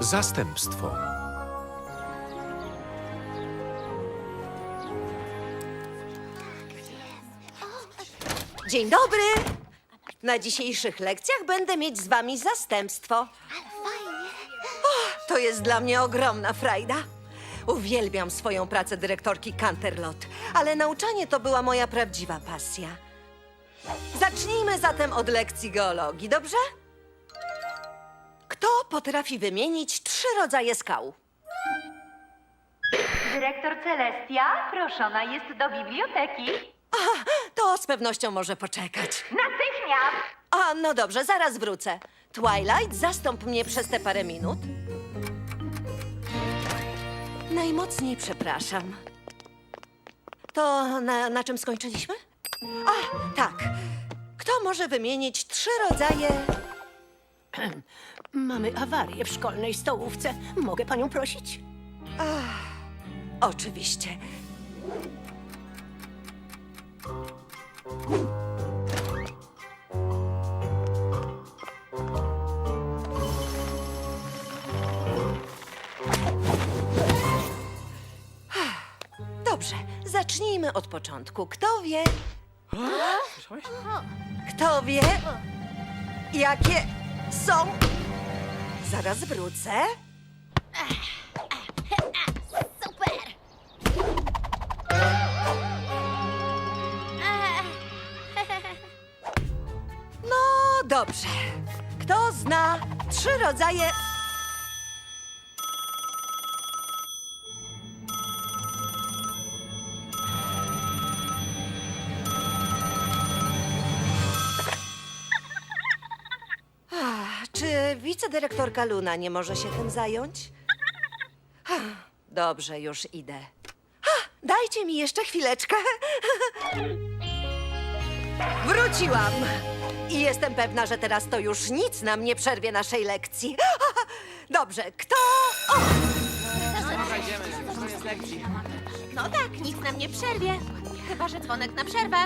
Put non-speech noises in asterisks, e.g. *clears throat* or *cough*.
Zastępstwo. Dzień dobry! Na dzisiejszych lekcjach będę mieć z wami zastępstwo. To jest dla mnie ogromna frajda. Uwielbiam swoją pracę dyrektorki Canterlot, ale nauczanie to była moja prawdziwa pasja. Zacznijmy zatem od lekcji geologii, dobrze? Potrafi wymienić trzy rodzaje skał? Dyrektor Celestia proszona jest do biblioteki. To z pewnością może poczekać. Natychmiast! A, no dobrze, zaraz wrócę. Twilight, zastąp mnie przez te parę minut. Najmocniej przepraszam. To na, na czym skończyliśmy? A, tak. Kto może wymienić trzy rodzaje... *clears throat* Mamy awarię w szkolnej stołówce. Mogę panią prosić? Oczywiście. Dobrze, zacznijmy od początku. Kto wie? Kto wie, jakie są? Zaraz wrócę. No dobrze. Kto zna trzy rodzaje. Wicedyrektorka Luna nie może się tym zająć? Dobrze, już idę. Dajcie mi jeszcze chwileczkę. *laughs* Wróciłam! I jestem pewna, że teraz to już nic nam nie przerwie naszej lekcji. Dobrze, kto... O! No tak, nic nam nie przerwie. Chyba, że dzwonek na przerwę.